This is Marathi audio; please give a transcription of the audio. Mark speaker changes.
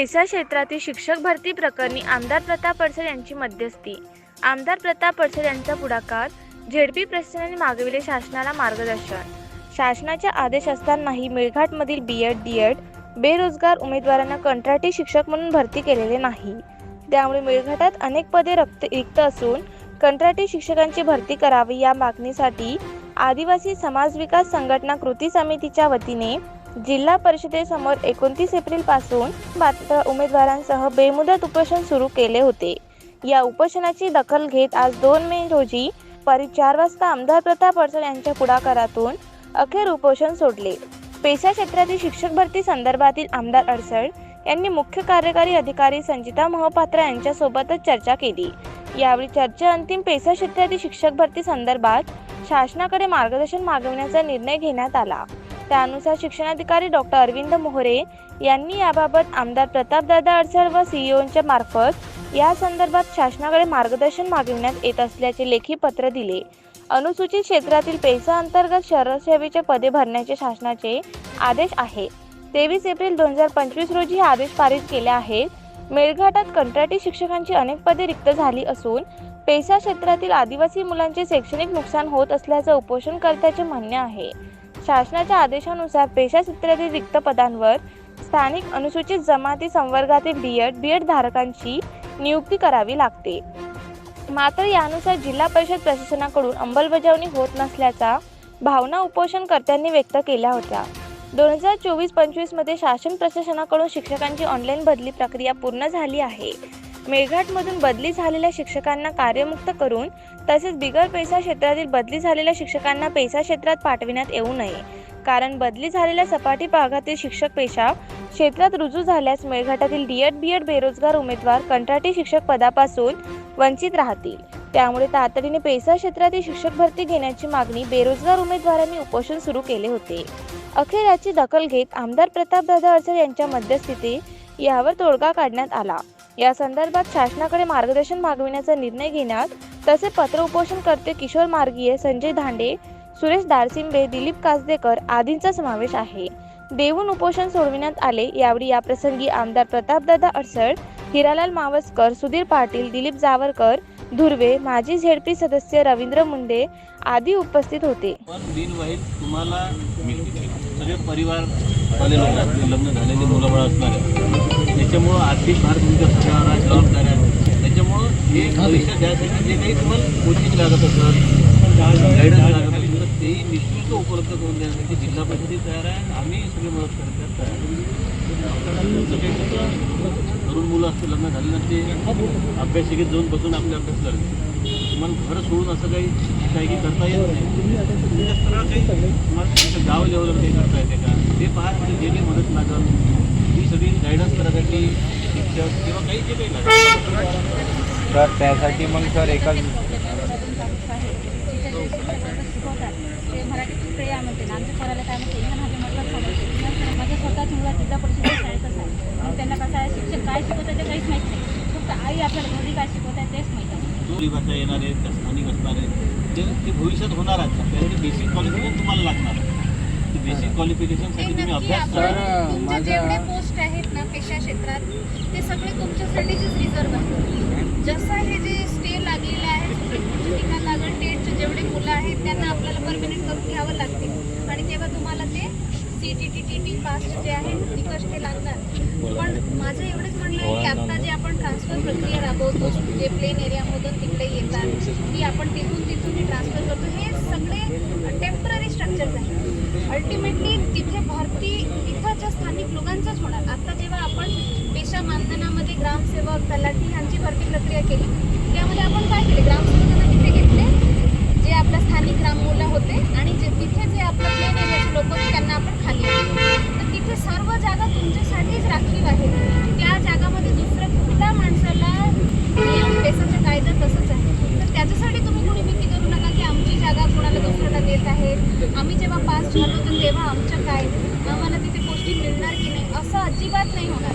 Speaker 1: पेसा क्षेत्रातील शिक्षक भरती प्रकरणी आमदार प्रताप अडसर यांची मध्यस्थी. आमदार प्रताप अडसर यांचा पुढाकार झेडपी प्रशासनाने मागविले शासनाला मार्गदर्शन. शासनाच्या आदेश असतानाही मेळघाटमधील बी एड डी एड बेरोजगार उमेदवारांना कंत्राटी शिक्षक म्हणून भरती केलेले नाही. त्यामुळे मेळघाटात अनेक पदे रक्त रिक्त असून कंत्राटी शिक्षकांची भरती करावी या मागणीसाठी आदिवासी समाज विकास संघटना कृती समितीच्या वतीने जिल्हा परिषदेसमोर एकोणतीस एप्रिलपासून पात्र उमेदवारांसह बेमुदत उपोषण सुरू केले होते. या उपोषणाची दखल घेत आज दोन मे रोजी परी चार वाजता आमदार प्रताप अडचण यांच्या पुढाकारातून अखेर उपोषण सोडले. पेशा क्षेत्रातील शिक्षक भरती संदर्भातील आमदार अडसळ यांनी मुख्य कार्यकारी अधिकारी संजिता मोहपात्र यांच्यासोबतच चर्चा केली. यावेळी चर्चा अंतिम पेशा क्षेत्रातील शिक्षक भरती संदर्भात शासनाकडे मार्गदर्शन मागवण्याचा निर्णय घेण्यात आला. त्यानुसार शिक्षणाधिकारी डॉक्टर अरविंद मोहरे यांनी याबाबत आमदार प्रतापदादा अडसर व सीईओंच्या मार्फत या संदर्भात शासनाकडे मार्गदर्शन मागविण्यात येत असल्याचे लेखी पत्र दिले. अनुसूचित क्षेत्रातील पैसा अंतर्गत शहरसेवेचे पदे भरण्याचे शासनाचे आदेश आहे. तेवीस एप्रिल दोन हजार पंचवीस रोजी हे आदेश पारित केले आहेत. मेळघाटात कंत्राटी शिक्षकांची अनेक पदे रिक्त झाली असून पेसा क्षेत्रातील आदिवासी मुलांचे शैक्षणिक नुकसान होत असल्याचं उपोषणकर्त्याचे म्हणणे आहे. शासनाच्या आदेशानुसार पेशा क्षेत्रातील रिक्त पदांवर स्थानिक अनुसूचित जमाती संवर्गातील बी एड बी एड धारकांची नियुक्ती करावी लागते. मात्र यानुसार जिल्हा परिषद प्रशासनाकडून अंमलबजावणी होत नसल्याचा भावना उपोषणकर्त्यांनी व्यक्त केल्या होत्या. दोन हजार चोवीस पंचवीसमध्ये शासन प्रशासनाकडून शिक्षकांची ऑनलाईन बदली प्रक्रिया पूर्ण झाली आहे. मेळघाटमधून बदली झालेल्या शिक्षकांना कार्यमुक्त करून तसेच बिगर पैसा क्षेत्रातील बदली झालेल्या शिक्षकांना पैसा क्षेत्रात पाठविण्यात येऊ नये. कारण बदली झालेल्या सपाटी भागातील शिक्षक पेशा क्षेत्रात रुजू झाल्यास मेळघाटातील डीएड बीएड बेरोजगार उमेदवार कंत्राटी शिक्षक पदापासून वंचित राहतील. त्यामुळे तातडीने पैसा क्षेत्रातील शिक्षक भरती घेण्याची मागणी बेरोजगार उमेदवारांनी उपोषण सुरू केले होते. अखेर याची दखल घेत आमदार प्रतापदादा अडसर यांच्या मध्यस्थिती यावर तोडगा काढण्यात आला. या संदर्भात शासनाकडे मार्गदर्शन मागविण्याचा निर्णय घेण्यात तसे पत्र उपोषण करते किशोर मार्गीय संजय धांडे सुरेश दारसिंबे दिलीप कासदेकर आदींचा समावेश आहे. देऊन उपोषण सोडविण्यात आले यावेळी याप्रसंगी आमदार प्रतापदादा अडसळ हिरालाल मावसकर सुधीर पाटील दिलीप जावरकर धुर्वे माजी झेडपी सदस्य रवींद्र मुंडे आदी उपस्थित होते.
Speaker 2: तुम्हाला सगळे परिवार लग्न झालेले मुलं असणारे. त्याच्यामुळं आर्थिक भार तुमच्या सगळ्यावर आहे, जबाबदाऱ्या. त्याच्यामुळं हे परीक्षा द्यायसाठी जे काही तुम्हाला कोचिंग लागत असेल गायडन्स लागत असेल तर तेही निशुल्क उपलब्ध करून देण्यासाठी जिल्हा परिषदही तयार आहे आणि आम्ही सगळे मदत करण्यात तयार तरुण मुलं असतील लग्न झाल्यानंतर ते अभ्यासिकेत जाऊन बसून आपले अभ्यास करते तुम्हाला खरं सोडून असं काही काही काही करता येत नाही. काही गाव लेवलवर काही करता येते का? ते पहा म्हणजे जे काही मदत लागेल ही सगळी गायडन्स करायसाठी शिक्षक किंवा काही जे काही लागेल
Speaker 3: तर त्यासाठी मग सर एकच ते मराठीतून क्रिया म्हणते आमच्या पोराला काय म्हणते इंग्रज माझे म्हटलं माझ्या स्वतःच मुला जिल्हा परिषद शाळेतच आहे मग त्यांना कसं आहे शिक्षक काय शिकवतात ते काहीच माहीत नाही फक्त आई आपल्याला घरी काय शिकवत आहे. तेच माहीत आहे
Speaker 2: दोरी भाषा येणार आहेत त्या स्थानिक असणार आहेत ते भविष्यात होणार आहेत बेसिक क्वालिफिकेशन तुम्हाला लागणार बेसिक क्वालिफिकेशनसाठी तुम्ही अभ्यास तर करा
Speaker 4: तुमचे जेवढे माझा पोस्ट आहेत ना पेशा क्षेत्रात ते सगळे तुमच्यासाठीच रिझर्व आहेत. जसं हे जे स्टे लागलेले आहे निकाल लागल टेटचे जेवढे मुलं आहेत त्यांना आपल्याला परमनंट करून घ्यावं लागते. आणि तेव्हा तुम्हाला ते C T T T T past जे आहे निकष ते लागणार. पण माझं एवढंच म्हणणं आहे की आता जे आपण ट्रान्सफर प्रक्रिया राबवतो जे प्लेन एरियामधून तिकडे येतात की आपण तिथून तिथून ट्रान्सफर करतो हे सगळे टेंपररी स्ट्रक्चर्स आहेत अल्टिमेटली तिथे भरती तिथंच्या स्थानिक लोकांचाच होणार. आता जेव्हा आपण पेशा मानधनामध्ये ग्रामसेवक तलाठी यांची भरती प्रक्रिया केली त्यामध्ये आपण काय केले? ग्रामसेवकांना तिथे घेतले जे आपल्या स्थानिक ग्राम मुलं होते आणि जे तिथे जे आपले प्लेन एरियाचे लोक होते त्यांना आपण खाली तर तिथे सर्व जागा तुमच्यासाठीच राखीव आहे. येत आहेत. आम्ही जेव्हा पास झालो होतो तेव्हा आमच्या काय आम्हाला तिथे गोष्टी मिळणार की नाही असं अजिबात नाही होणार.